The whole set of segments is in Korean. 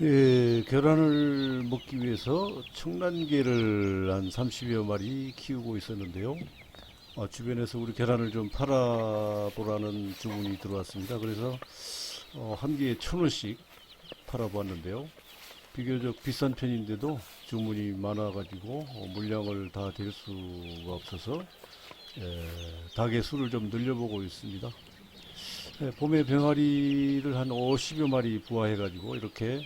예, 계란을 먹기 위해서 청란개를 한 30여 마리 키우고 있었는데요. 아, 주변에서 우리 계란을 좀 팔아보라는 주문이 들어왔습니다. 그래서 어, 한 개에 천 원씩 팔아보았는데요. 비교적 비싼 편인데도 주문이 많아가지고 어, 물량을 다댈 수가 없어서 예, 닭의 수를 좀 늘려보고 있습니다. 예, 봄에 병아리를 한 50여 마리 부화해가지고 이렇게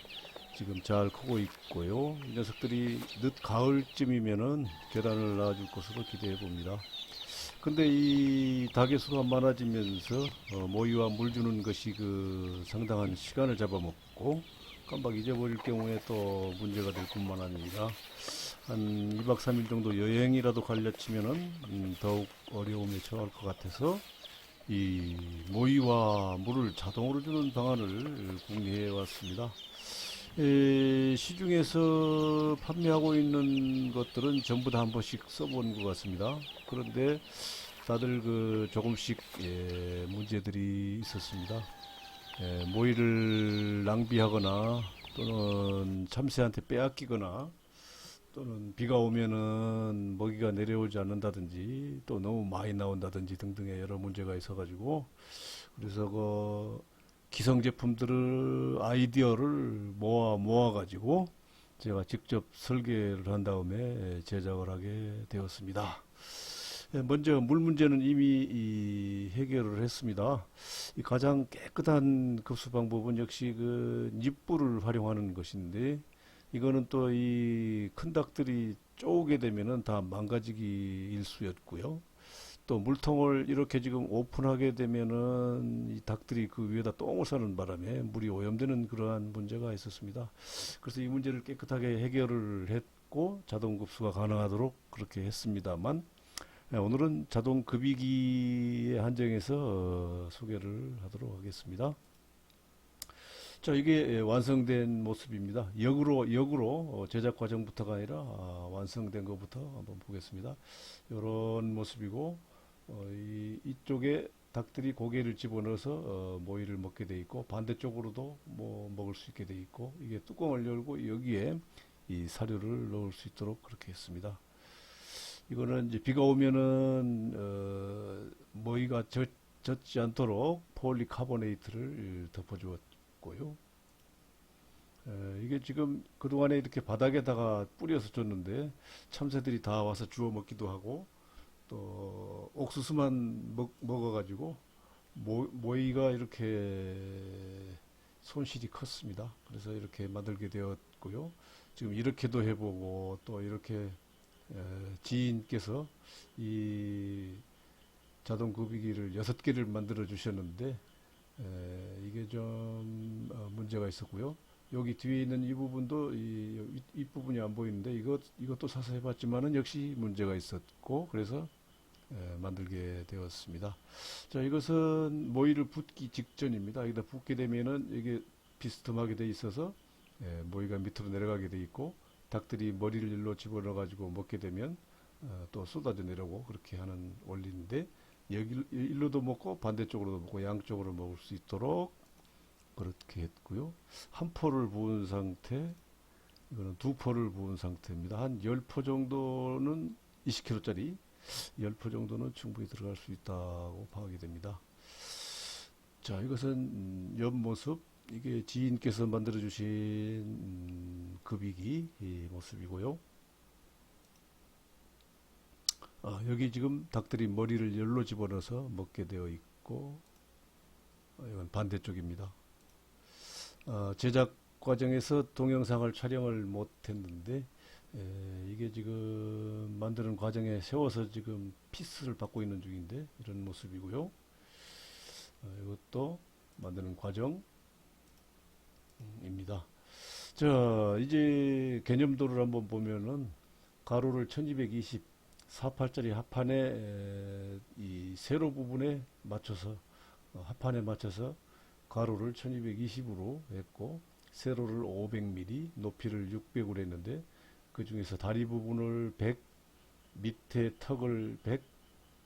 지금 잘 크고 있고요. 이 녀석들이 늦 가을쯤이면은 계란을 낳아줄 것으로 기대해 봅니다. 근데 이 닭의 수가 많아지면서 어, 모이와 물 주는 것이 그 상당한 시간을 잡아먹고 깜빡 잊어버릴 경우에 또 문제가 될 뿐만 아니라 한 2박 3일 정도 여행이라도 갈려치면은 음, 더욱 어려움에 처할 것 같아서 이 모이와 물을 자동으로 주는 방안을 궁리해 왔습니다. 에, 시중에서 판매하고 있는 것들은 전부 다 한 번씩 써본 것 같습니다. 그런데 다들 그 조금씩 예, 문제들이 있었습니다. 예, 모이를 낭비하거나 또는 참새한테 빼앗기거나 또는 비가 오면은 먹이가 내려오지 않는다든지 또 너무 많이 나온다든지 등등의 여러 문제가 있어가지고 그래서 그 기성 제품들을 아이디어를 모아 모아 가지고 제가 직접 설계를 한 다음에 제작을 하게 되었습니다. 예, 먼저 물 문제는 이미 이 해결을 했습니다. 이 가장 깨끗한 급수 방법은 역시 그 잎불을 활용하는 것인데 이거는 또 이 큰 닭들이 쪼게 되면은 다 망가지기 일수였고요. 또 물통을 이렇게 지금 오픈하게 되면은 이 닭들이 그 위에다 똥을 싸는 바람에 물이 오염되는 그러한 문제가 있었습니다. 그래서 이 문제를 깨끗하게 해결을 했고 자동 급수가 가능하도록 그렇게 했습니다만 예, 오늘은 자동 급이기에 한정해서 어, 소개를 하도록 하겠습니다. 자, 이게 예, 완성된 모습입니다. 역으로, 역으로 어, 제작 과정부터가 아니라 아, 완성된 것부터 한번 보겠습니다. 이런 모습이고, 어, 이, 이쪽에 닭들이 고개를 집어넣어서 어, 모이를 먹게 돼 있고, 반대쪽으로도 뭐 먹을 수 있게 돼 있고, 이게 뚜껑을 열고 여기에 이 사료를 넣을 수 있도록 그렇게 했습니다. 이거는 이제 비가 오면은 어, 모이가 젖, 젖지 않도록 폴리카보네이트를 덮어주었 고요. 에, 이게 지금 그동안에 이렇게 바닥에다가 뿌려서 줬는데 참새들이 다 와서 주워 먹기도 하고 또 옥수수만 먹, 먹어가지고 모, 모이가 이렇게 손실이 컸습니다. 그래서 이렇게 만들게 되었고요. 지금 이렇게도 해보고 또 이렇게 에, 지인께서 이 자동 급이기를 여섯 개를 만들어 주셨는데 에, 이게 좀 어, 문제가 있었고요. 여기 뒤에 있는 이 부분도 이, 이, 이 부분이 안 보이는데 이것 이것도 사서 해봤지만은 역시 문제가 있었고 그래서 에, 만들게 되었습니다. 자 이것은 모이를 붓기 직전입니다. 여기다 붓게 되면은 이게 비스듬하게 돼 있어서 에, 모이가 밑으로 내려가게 돼 있고 닭들이 머리를 일로 집어넣어 가지고 먹게 되면 어, 또 쏟아져 내려고 그렇게 하는 원리인데 여기 일로도 먹고 반대쪽으로도 먹고 양쪽으로 먹을 수 있도록 그렇게 했고요. 한 포를 부은 상태, 이거는 두 포를 부은 상태입니다. 한 10포 정도는 20kg짜리 10포 정도는 충분히 들어갈 수 있다고 파악이 됩니다. 자, 이것은 음, 옆모습 이게 지인께서 만들어 주신 음, 급이기 이 모습이고요. 아, 여기 지금 닭들이 머리를 열로 집어넣어서 먹게 되어 있고 어, 이건 반대쪽입니다. 어, 제작 과정에서 동영상을 촬영을 못 했는데 에, 이게 지금 만드는 과정에 세워서 지금 피스를 받고 있는 중인데 이런 모습이고요. 어, 이것도 만드는 과정 입니다. 자, 이제 개념도를 한번 보면은 가로를 1220 48짜리 합판에 에, 이 세로 부분에 맞춰서 어, 합판에 맞춰서 가로를 1220으로 했고 세로를 500mm, 높이를 600으로 했는데 그 중에서 다리 부분을 100, 밑에 턱을 100,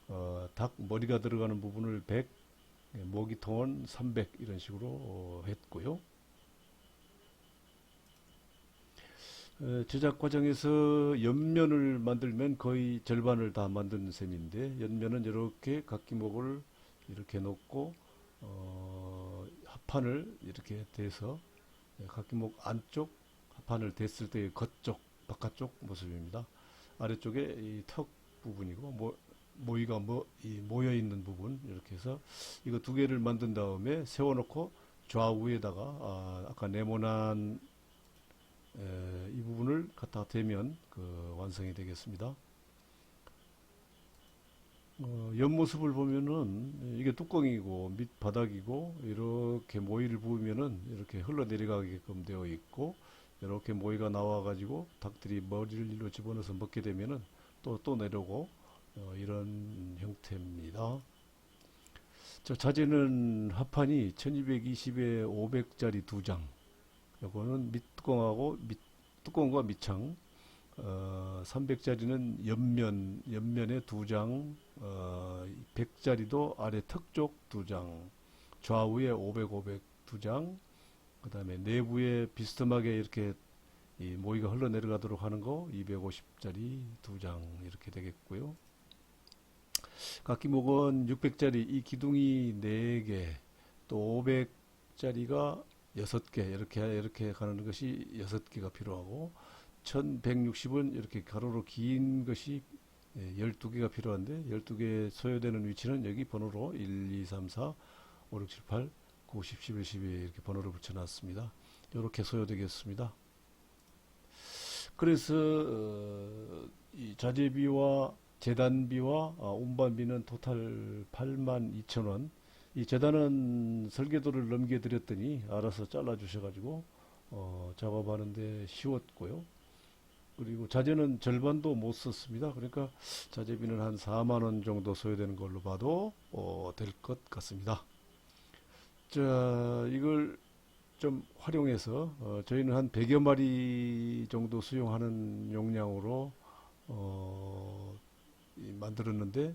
어, 닭 머리가 들어가는 부분을 100, 예, 모기통은 300 이런 식으로 어, 했고요. 에, 제작 과정에서 옆면을 만들면 거의 절반을 다 만드는 셈인데 옆면은 이렇게 각기목을 이렇게 놓고 어, 합판을 이렇게 대서 예, 각기목 안쪽 합판을 댔을 때의 겉쪽 바깥쪽 모습입니다. 아래쪽에 이 턱 부분이고 모, 모이가 뭐, 이 모여 있는 부분 이렇게 해서 이거 두 개를 만든 다음에 세워놓고 좌우에다가 아, 아까 네모난 에, 이 부분을 갖다 대면 그 완성이 되겠습니다. 어, 옆모습을 보면은 이게 뚜껑이고 밑 바닥이고 이렇게 모이를 부으면은 이렇게 흘러내려가게끔 되어 있고 이렇게 모이가 나와 가지고 닭들이 머리를 일로 집어넣어서 먹게 되면은 또 또 내려오고 어, 이런 형태입니다. 저 자재는 합판이 1220에 500짜리 두 장. 요거는 밑뚜껑하고 밑 뚜껑과 밑창. 어, 300짜리는 옆면 옆면에 두 장. 어, 100짜리도 아래 턱 쪽 두 장. 좌우에 500, 500 두 장. 그 다음에 내부에 비스듬하게 이렇게 이 모이가 흘러내려가도록 하는 거 250짜리 두 장 이렇게 되겠고요. 각기목은 600짜리 이 기둥이 4개, 또 500짜리가 6개, 이렇게, 이렇게 가는 것이 6개가 필요하고, 1160은 이렇게 가로로 긴 것이 12개가 필요한데, 12개 소요되는 위치는 여기 번호로 1, 2, 3, 4, 5, 6, 7, 8, 9, 10, 11, 12 이렇게 번호를 붙여놨습니다. 이렇게 소요되겠습니다. 그래서, 어, 이 자재비와 재단비와 어, 운반비는 토탈 8만 2천 원. 이 재단은 설계도를 넘겨드렸더니 알아서 잘라주셔가지고 어, 작업하는데 쉬웠고요. 그리고 자재는 절반도 못 썼습니다. 그러니까 자재비는 한 4만 원 정도 소요되는 걸로 봐도 어, 될것 같습니다. 자, 이걸 좀 활용해서 어, 저희는 한 100여 마리 정도 수용하는 용량으로 어, 이 만들었는데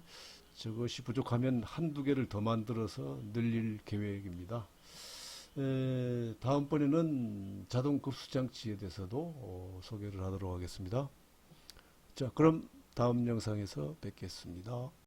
저것이 부족하면 한두 개를 더 만들어서 늘릴 계획입니다. 에, 다음번에는 자동 급수 장치에 대해서도 어, 소개를 하도록 하겠습니다. 자, 그럼 다음 영상에서 뵙겠습니다.